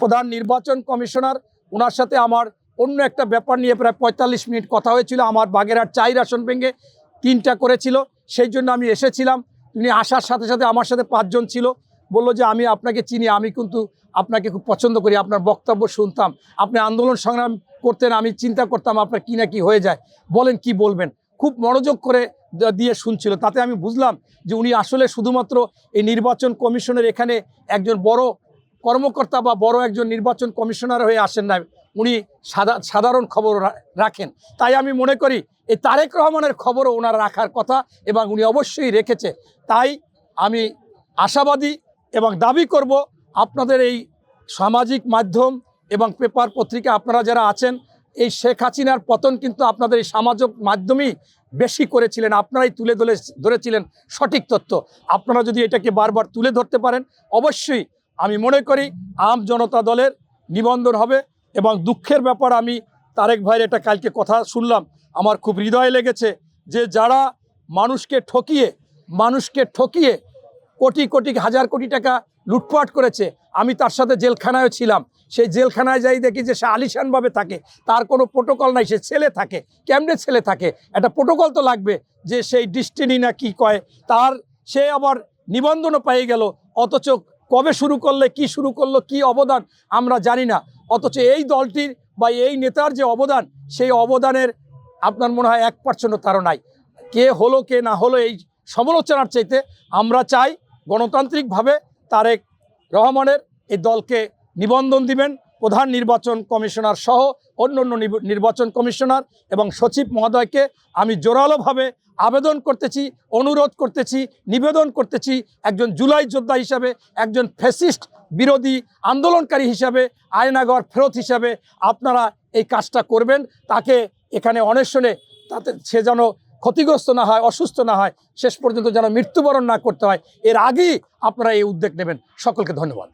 প্রধান নির্বাচন কমিশনার ওনার সাথে আমার অন্য একটা ব্যাপার নিয়ে প্রায় পঁয়তাল্লিশ মিনিট কথা হয়েছিল। আমার বাগেরহাট চাই আসন ভেঙে তিনটা করেছিল। সেই জন্য আমি এসেছিলাম। তিনি আসার সাথে সাথে আমার সাথে পাঁচজন ছিল। বলল যে, আমি আপনাকে চিনি, আমি কিন্তু আপনাকে খুব পছন্দ করি, আপনার বক্তব্য শুনতাম। আপনি আন্দোলন সংগ্রাম করতেন, আমি চিন্তা করতাম আপনার কি না কি হয়ে যায়। বলেন, কি বলবেন? খুব মনোযোগ করে দিয়ে শুনছিল। তাতে আমি বুঝলাম যে, উনি আসলে শুধুমাত্র এই নির্বাচন কমিশনের এখানে একজন বড় কর্মকর্তা বা বড় একজন নির্বাচন কমিশনার হয়ে আসেন না, উনি সাদা, সাধারণ খবর রাখেন। তাই আমি মনে করি, এই তারেক রহমানের খবরও ওনার রাখার কথা এবং উনি অবশ্যই রেখেছে। তাই আমি আশাবাদী এবং দাবি করব, আপনাদের এই সামাজিক মাধ্যম এবং পেপার পত্রিকা আপনারা যারা আছেন, এই শেখ হাসিনার পতন কিন্তু আপনাদের এই সামাজিক মাধ্যমেই বেশি করেছিলেন, আপনারাই তুলে ধরে ধরেছিলেন সঠিক তথ্য। আপনারা যদি এটাকে বারবার তুলে ধরতে পারেন, অবশ্যই আমি মনে করি আম জনতা দলের নিবন্ধন হবে এবং দুঃখের ব্যাপার, আমি তারেক ভাইয়ের এটা কালকে কথা শুনলাম, আমার খুব হৃদয় লেগেছে যে যারা মানুষকে ঠকিয়ে মানুষকে ঠকিয়ে কোটি কোটি, হাজার কোটি টাকা লুটপাট করেছে, আমি তার সাথে জেলখানায় ছিলাম। সেই জেলখানায় যাই দেখি যে সে আলিশানভাবে থাকে, তার কোনো প্রোটোকল নাই, সে ছেলে থাকে, কেমনে ছেলে থাকে? একটা প্রোটোকল তো লাগবে যে সেই ডিস্টিনি না কি কয়, তার সে আবার নিবন্ধনও পেয়ে গেল, অথচ কবে শুরু করলে, কি শুরু করল, কি অবদান আমরা জানি না। অথচ এই দলটির বা এই নেতার যে অবদান, সেই অবদানের আপনার মনে হয় এক পার্সেন্টও তারও নাই। কে হলো, কে না হলো, এই সমালোচনার চাইতে আমরা চাই গণতান্ত্রিকভাবে তারেক রহমানের এই দলকে নিবন্ধন দিবেন প্রধান নির্বাচন কমিশনার সহ অন্য অন্য নির্বাচন কমিশনার এবং সচিব মহোদয়কে আমি জোরালোভাবে আবেদন করতেছি, অনুরোধ করতেছি, নিবেদন করতেছি একজন জুলাই যোদ্ধা হিসাবে, একজন ফ্যাসিস্ট বিরোধী আন্দোলনকারী হিসাবে, আয়নাগর ফেরত হিসাবে আপনারা এই কাজটা করবেন। তাকে এখানে অন্বেষণে তাতে সে যেন ক্ষতিগ্রস্ত না হয়, অসুস্থ না হয়, শেষ পর্যন্ত যেন মৃত্যুবরণ না করতে হয়, এর আগেই আপনারা এই উদ্যোগ নেবেন। সকলকে ধন্যবাদ।